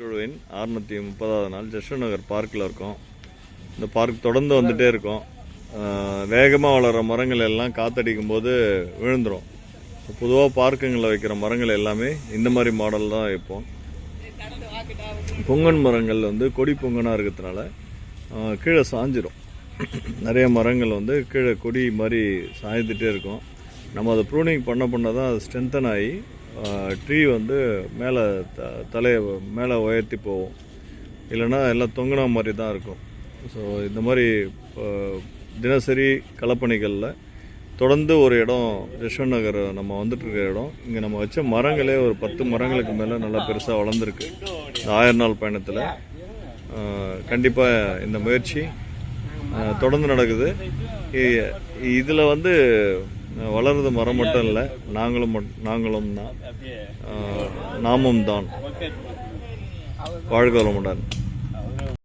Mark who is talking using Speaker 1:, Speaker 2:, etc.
Speaker 1: குழுவின் அறுநூற்றி முப்பதாவது நாள் ஜஷ்வ நகர் பார்க்கில் இருக்கோம். இந்த பார்க் தொடர்ந்து வந்துகிட்டே இருக்கும். வேகமாக வளர்கிற மரங்கள் எல்லாம் காத்தடிக்கும் போது விழுந்துடும் பொதுவாக பார்க்குங்களில் வைக்கிற மரங்கள் எல்லாமே இந்த மாதிரி மாடல் தான் வைப்போம். பொங்கன் மரங்கள் வந்து கொடி பொங்கனாக இருக்கிறதுனால கீழே சாஞ்சிரும். நிறைய மரங்கள் வந்து கீழே கொடி மாதிரி சாய்ந்துட்டே இருக்கும். நம்ம அதை ப்ரூனிங் பண்ண பண்ண தான் அது ஸ்ட்ரென்தன் ஆகி ட்ரீ வந்து மேலே த தலையை மேலே உயர்த்தி போகும். இல்லைன்னா எல்லாம் தொங்கின மாதிரி தான் இருக்கும். ஸோ இந்த மாதிரி தினசரி களப்பணிகளில் தொடர்ந்து ஒரு இடம் யஷ்வந்த் நகர் நம்ம வந்துட்டு இருக்கிற இடம். இங்கே நம்ம வச்ச மரங்களே ஒரு பத்து மரங்களுக்கு மேலே நல்லா பெருசாக வளர்ந்துருக்கு. இந்த ஆயிரம் நாள் பயணத்தில். கண்டிப்பாக இந்த முயற்சி தொடர்ந்து நடக்குது. இதில் வந்து வளர்றது மரம் மட்டும் இல்லை நாங்களும் நாங்களும் தான். நாமும் தான். வாழ்க வளமுடன்.